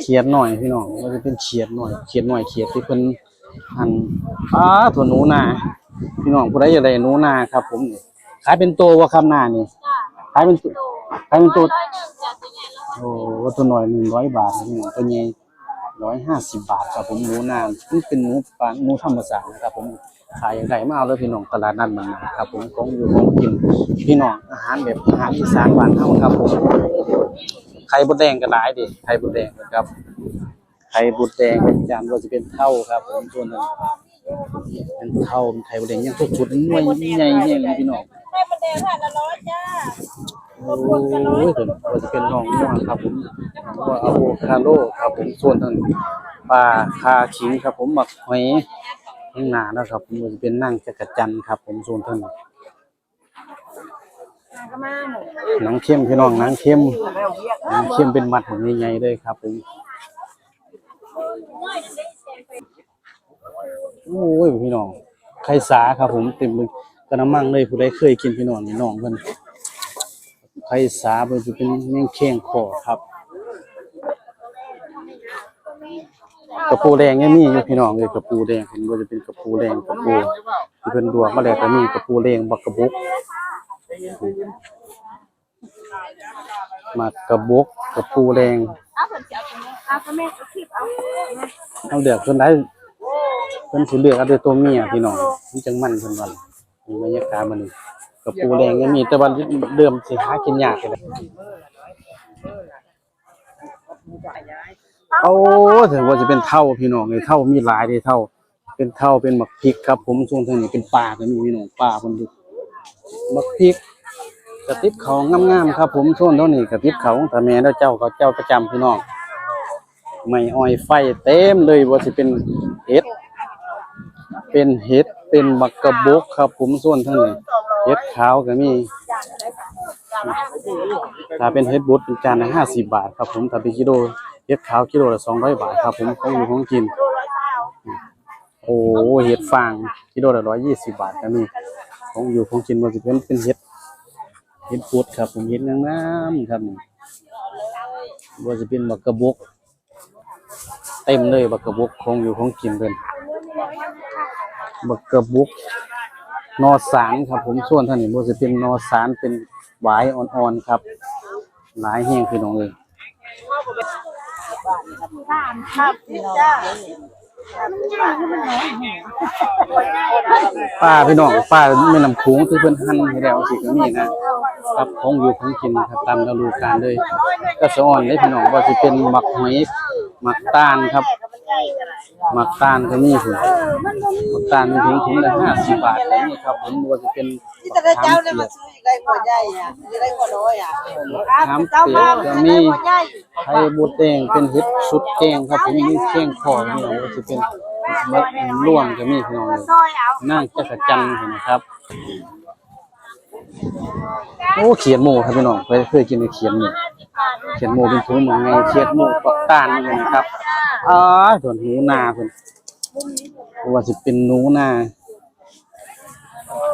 เขียดหน่อยพี่น้องมันจะเป็นเขียดหน่อยเขียดหน่อยเขียดที่เพิ่นหั่นอ้าถั่วหนูนาพี่น้องผู้ใดอยากได้หนูนาครับ ผมนี่ขายเป็นตัวว่าคำนานี่ขายเป็นตัวขายเป็นตัวโอ้ตัวหน่อยหนึ่งร้อยบาทครับพี่น้องตัวใหญ่ร้อยห้าสิบบาทครับผมหนูนามันเป็นหนูปลาหนูธรรมชาตินะครับ ผมขายอย่างไรมาเอาเลยพี่น้องตลาดนัดมันนะครับ ผมของอยู่ของกินพี่น้องอาหารแบบอาหารอีสานบ้านเฮาครับผมไข่บดแดงก็หลายดิไข่บดแดงนะครับไข่บดแดงจานก็จะเป็นเท่าครับผมส่วนนั้นเป็นเท่าเป็นไข่บดแดงยังทุกชุดหน่วยใหญ่ๆเลยพี่น้องให้มันแดงผ่านละร้อยจ้าโอ้ยเพิ่นว่าจะเป็นน้องม่วงครับผมว่าอะโวคาโดครับผมส่วนทางปลาคาขิงครับผมหมักหอยข้างหน้านะครับผมว่าจะเป็นนั่งจักรจันทร์ครับผมส่วนทางก็มา หนังเข้มพี่น้องหนังเข้มหนังเข้มเป็นมัดของใหญ่ๆเลยครับผมโอ้ยพี่น้องไข่สาครับผมเต็มมือกระมังเลยผู้ใดเคยกินพี่น้องนี่น้องเพิ่นไข่สาเพิ่นจะเป็นแมงแข้งคอครับกระปูแดงยังมีอยู่พี่น้องเลยกระปูแดงเห็นว่าจะเป็นกระปูแดงกระปูที่เพิ่นดวกมาแล้วก็มีกระปูแดงบักกระบุก มากระบกกระปูแดงเอาผลเสียตรงนี้เอาก็แม่เอาคลิปเอาเอาเดือกเพิ่นได้เพิ่นสิเลือกเอาแต่ตัวเมียพี่น้องมันจังมันเพิ่นว่ามีบรรยากาศมันนี่กระปูแดงยังมีแต่ว่าเดิมสิหากินยากเลยเอาถือว่าจะเป็นเท่าพี่น้องเลยเท่ามีหลายเลยเท่า เป็นเท่าเป็นหมักพริกครับ ผมส่วนทางนี้เป็นปลาก็มีพี่น้องปลาเพิ่นดู มักพริกกระติบเขางามๆครับ ผมส่วนเท่านี้กระติบเขาของตาแม่แล้วเจ้าเขาเจ้าประจำพี่น้องไม่อ้อยไฟเต็มเลยว่าสิเป็นเห็ดเป็นเห็ดเป็นบักกระบกครับ ผมส่วนเทั้งนี้เห็ดขาวก็มีถ้าเป็นเห็ดบุตรเป็นจานละห้าสิบบาทครับ ผมถ้าเป็นกิโลเห็ดขาวกิโลละสองร้อยบาทครับ ผมของอยู่ของกิน โอ้เห็ดฟางกิโลละร้อยยี่สิบบาทก็มี ของอยู่ของกินว่าสิเป็นเป็นเห็ดเห็ดบุตรครับ ผมเห็ดงามๆครับนี่ว่าจะเป็นบักกระบก เต็มเลยบักกระบุกคงอยู่คงกินเพิ่นบักกระบกนอสารครับ ผมส่วนท่านนี่บ่จะเป็นนอสารเป็นหวายอ่อนๆครับ หลายแห้งคือน้องเลยครับจ้ ป้าพี่น้องป้าแม่นำคุ้งที่เพิ่นหั่นให้แล้วสิก็มีนะครับคงอยู่คงกินครับตามฤดูกาลเลยก็สะอ่อนเลยพี่น้องว่าสิเป็นหมักหอยหมักตานครับ มักตาลก็มีพุ่นหมักตาลมีถึงถุงละ50บาทก็มีครับผมว่าจะเป็นที่แต่ละเจ้าเนี่ยมาซื้ออีกได้กว่าใหญ่อะจะได้กว่าน้อยอะน้ำเปียกก็มีไข่บดแดงเป็นเห็ดสุดแกงครับผมมีแกงคอพี่น้องก็จะเป็นเม็ดร่วงก็มีพี่น้องเลยซอยเอานั่งจักรจันทร์เห็นไหมครับ โอ้เขียนหมูครับพี่น้องเคยเคยกินเขียนหมูเขียนหมูเป็นถุงเหมือนไงเขียนหมูปักตาลนี่นะครับอ๋อส่วนหนูนาเพิ่นว่าสิเป็นหนูนา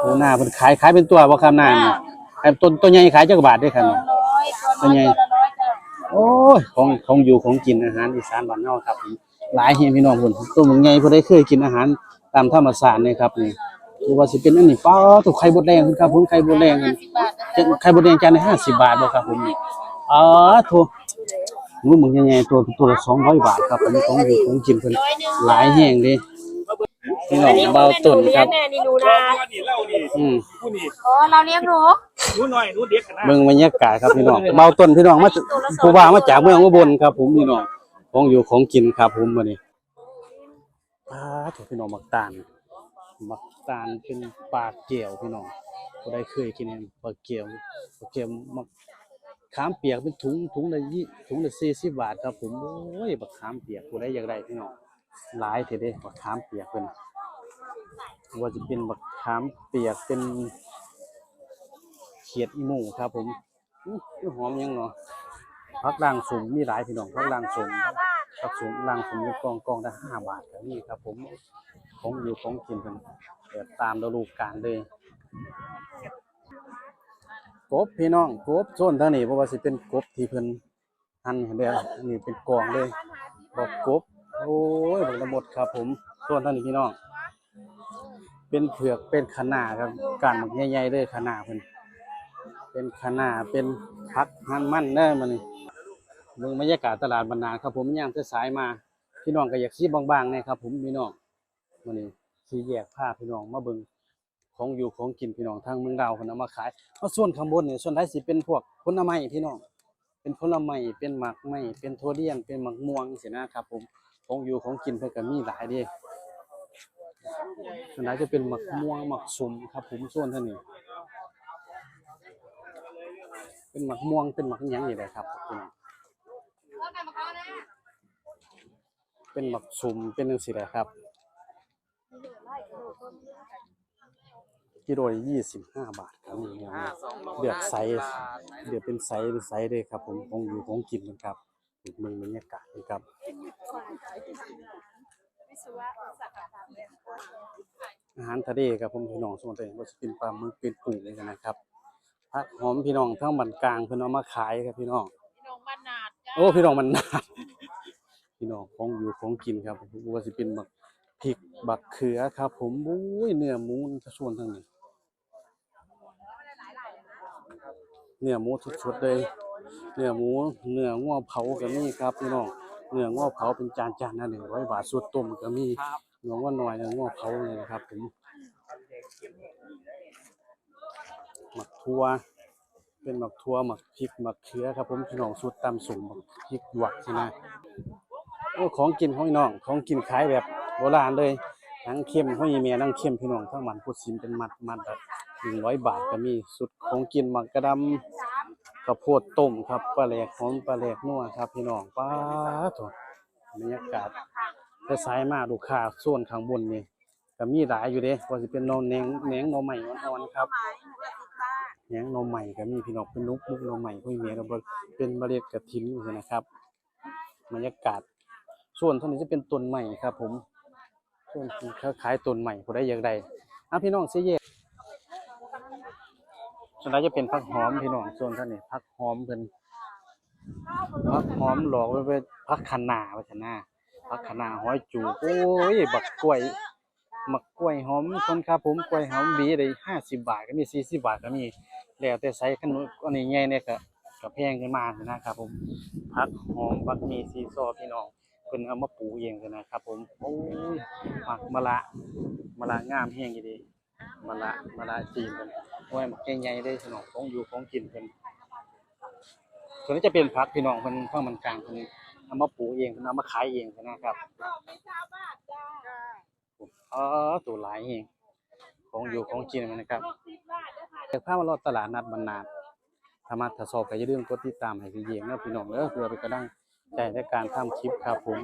หนูนาเพิ่นขายขายเป็นตัวบ่ครับนานี่ขายต้นตัวใหญ่ขายจักบาทเด้อครับนี่ร้อยตัวน้อยตัวละร้อยจ้าโอ้ยของของอยู่ของกินอาหารอีสานบ้านเฮาครับหลายเฮียพี่น้องเพิ่นตัวมึงใหญ่เพิ่นได้เคยกินอาหารตามธรรมชาตินี่ครับนี่ คือว่าสิเป็นอันนี้ป้าถูกไข่บดแดงครับผมไข่บดแดงนี่จะไข่บดแดงจานละ50บบาทบ่ครับผมนี่อ๋อโถหนูมึงใหญ่ๆตัวตัวละ200บาทครับผมของอยู่ของกินเพิ่นหลายแฮงเด้พี่น้องเบาต้นครับแน่นี่หนูนานี่เล่านี่อืม ผู้นี่อ๋อเราเลี้ยงหนูหนูหน่อยหนูเด็กกันนะเบิ่งบรรยากาศครับพี่น้อง เบาต้นพี่น้องมาผู้ว่ามาจากเมืองอุบลครับ ผมพี่น้องของอยู่ของกินครับผมมื้อนี้ปลาถูกพี่น้องมักตาล มักตาลเป็นปลาเกี่ยวพี่น้องก็ได้เคยกินเนี่ยปลาเกี่ยวปลาเกี่ยวมักขามเปียกเป็นถุงถุงละยี่ถุงละสี่สิบบาทครับผมโอ้ยบักขามเปียกผู้ใดอยากได้พี่น้องหลายเถิดเด้บักขามเปียกเป็นว่าจะเป็นบักขามเปียกเป็นเขียดอีหมูครับ ผมหอมยังเนาะพักด่างสูงมีหลายพี่น้องพักด่างสูงผักสูงลังผมมีกองกองละห้าบาทแบบนี้ครับผม ของอยู่ของกินกันแบบตามฤดูกาลเลยกบพี่น้องกบโซนทางนี้เพราะว่าสิเป็นกบที่เพิ่นหั่นเด้ออันนี้เป็นกองเลยบอกกบโอ้ยบักระหมดครับ ผมส่วนท่านนี้พี่น้องเป็นเผือกเป็นคะน้าครับการหมักใหญ่ๆเลยคะน้าเพิ่นเป็นคะน้าเป็นผักหั่นมันเด้มื้อนี้เบิ่งบรรยากาศตลาดบรรณาครับผมย่างเสายมาพี่น้องก็อยากซีบางๆเนี่ยครับผมพี่น้อง มื้อนี้สิแยกผ้าพี่น้องมาเบิ่งของอยู่ของกินพี่น้องทางเมืองดาวเพิ่นเอามาขายเอาส่วนข้างบนเนี่ส่วนท้ายสิเป็นพวกผลไม้พี่น้อง เป็นผลไม้เป็นหมากไม้เป็นทุเรียนเป็นหมากม่วงสินะครับผมของอยู่ของกินเพิ่นก็มีหลายเด้ส่วนใหญ่จะเป็นหมักม่วงหมักสุมครับ ผมส่วนท่านนี้เป็นหมักม่วงเป็นหมักยังนี่แหละครับพี่น้องเป็นหมักสุ่มเป็นจังซี่แหละครับ กิโลยี่สิบห้าบาทครับนี่เนี่ยเดือดใสเดือดเป็นใสเป็นใสเลยครับผมของอยู่ของกินนะครับเมืองบรรยากาศนะครับอาหารทะเลครับผมพี่น้องสมุนไพรว่าจะเป็นปลาหมึกเป็นกุ้งเลยกันนะครับผักหอมพี่น้องทั้งบันกลางเพิ่นเอามาขายครับพี่น้องพี่น้องบ้านนาดจ้าโอ้พี่น้องมันนาดพี่น้องของอยู่ของกินครับว่าสิเป็นบัก พริกบักเขือครับ ผมอุ้ยเนื้อหมูส่วนทั้งนี้เนื้อหมูสดๆเลยเนื้อหมูเนื้องัวเผาก็มีครับพี่น้องเนื้องัวเผาเป็นจานๆนั่นหนึ่งร้อยบาทสุดต้มก็มีเนื้องัวน้อยเนื้องัวเผาเลยนะครับผมหมักทั่วเป็นหมักทั่วหมักพริกหมักเขือครับ ผมพี่น้องสูตรตำสุ่มหมักพริกหยวกใช่ไหมโอ้ของกินของพี่น้องของกินขายแบบ โบราณเลยหนังเค็มห้อยเมียหนังเค็มพี่น้องทั้งมันพุดซิมเป็นมัดมัดแบบหนึ่งร้อยบาทก็มีสุดของกินหมักกระดำข้าวโพดต้มครับปลาแหลกหอมปลาแหลกนัวครับ พี่น้องป้าโถบรรยากาศจะสายมากลูกค้าส่วนข้างบนนี่ก็มีหลายอยู่เด้ว่าสิเป็นนอนแหนงแหนงนอใหม่อ่อนๆครับแหนงนอใหม่ก็มีพี่น้องเป็นนุกมุกนอใหม่พวกเมียก็บ่เป็นเมล็ดกระถินอยู่นะครับบรรยากาศส่วนท่านนี้จะเป็นต้นใหม่ครับ ผม ส่นที่เขาขายต้นใหม่ผู้ใดอยากได้อะพี่น้องเสียแยส่วนนั้นจะเป็นผักหอมพี่น้องส่วนท่านี้ผักหอมเป็นผักหอมหลอกไว้เป็นผักคะน้าไว้ชนะผักคะน้าหอยจูโอ้ยบักกล้วยมักกล้วยหอมคนครับผมกล้วยหอมบีได้ห้าสิบบาทก็มีสี่สิบบาทก็มีแล้วแต่ไซส์ขนมอันนี้ใหญ่เนี่ยก็ก็แพงขึ้นมานะครับผมผักหอมผักมีซีซอพี่น้อง เพิ่นเอามาปลูกเองนะครับ ผมโอ้ยผักมะละมะละงามแห้งอยู่ดีมะละมะละจีนเพิ่นโอ้ยหมักใหญ่ๆได้พี่น้องของอยู่ของกินเพิ่นส่วนนี้จะเป็นผักพี่น้องเพิ่นข้างมันกลางเพิ่นเอามาปลูกเองเพิ่นเอามาขายเองนะครับอ๋อตัวหลายเองของอยู่ของกินมันนะครับแต่ถ้ามารอตลาดนัดบรรณาดถ้ามาถ้าสอบก็อย่าลืมกดติดตามให้พี่เยียงนะพี่น้องเด้อเพื่อเป็นกำลัง ใจในการทำคลิปครับผม